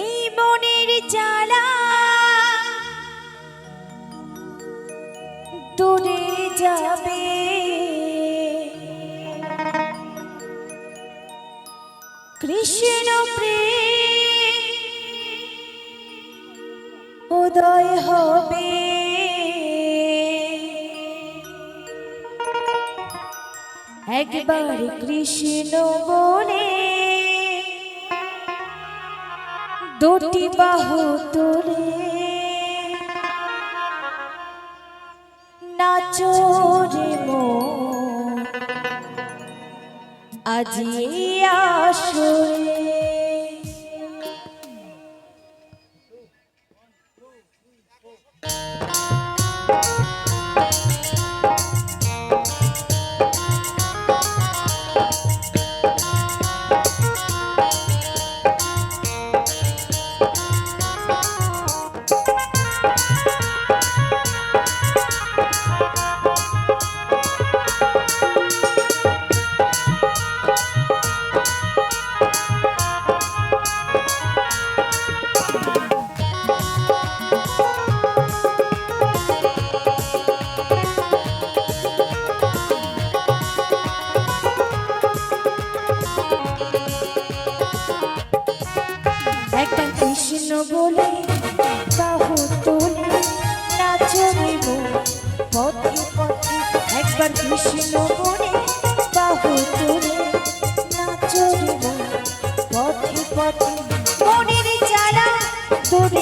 এই মনের জ্বালা দূরে যাবে। কৃষ্ণ প্রেম উদয় হবে। একবার কৃষ্ণ বলে দুটি বাহু তোলে। নাচো রে মো আজি আসরে সুর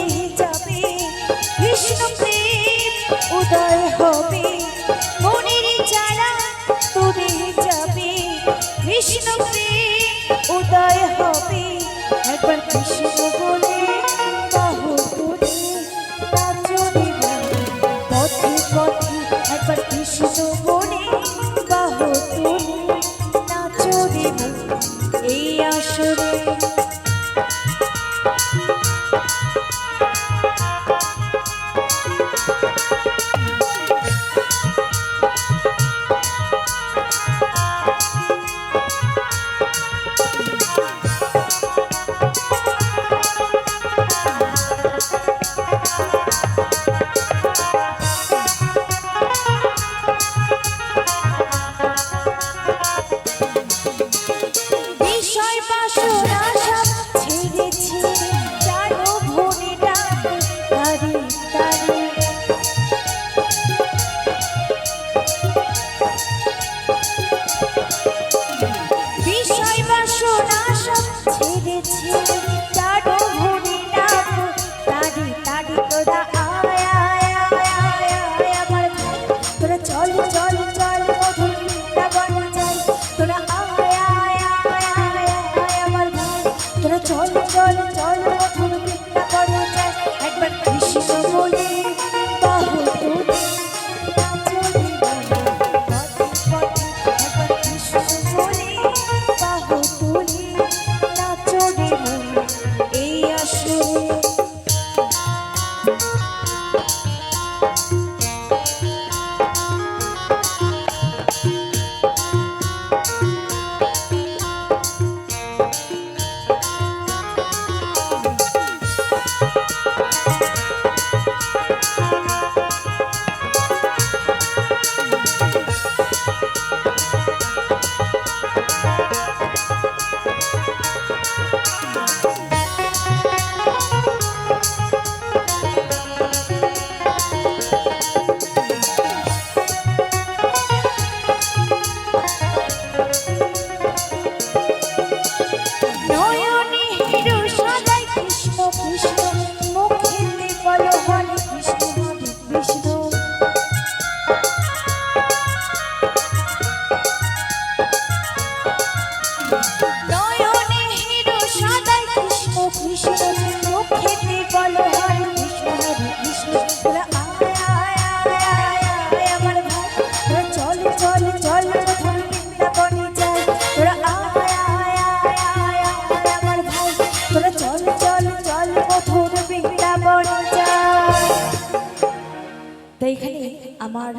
আমার।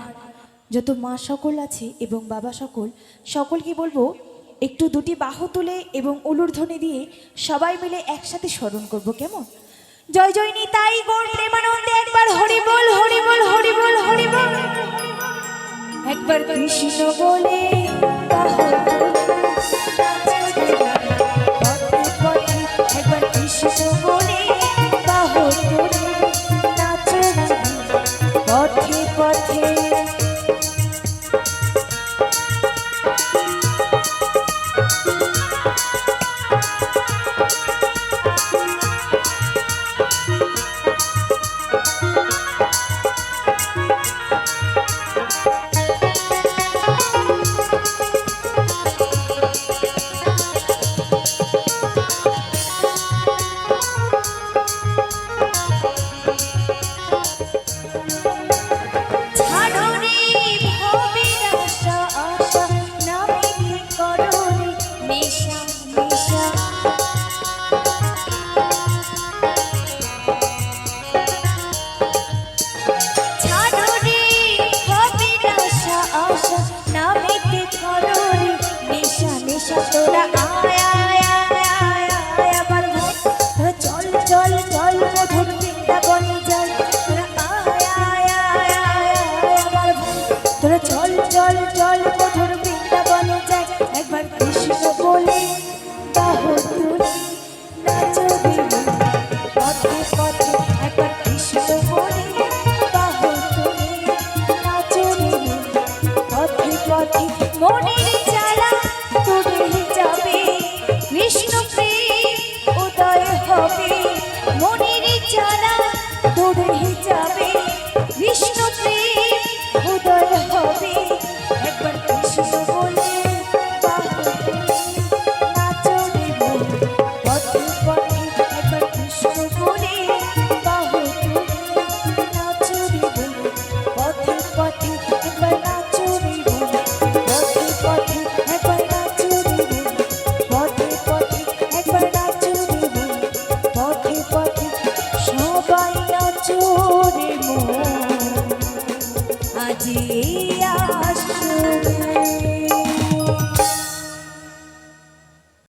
যত মা সকল আছে এবং বাবা সকল, সকলকে বলব, একটু দুটি বাহু তুলে এবং উলুর্ধনে দিয়ে সবাই মিলে একসাথে স্মরণ করব, কেমন? জয় জয় নিতাই বল প্রেমানন্দে একবার হরি বল হরি বল হরি বল হরি বল। একবার কৃষ্ণ বলে একবার কৃষ্ণ বলে বাহু নাচ পথে คนใจ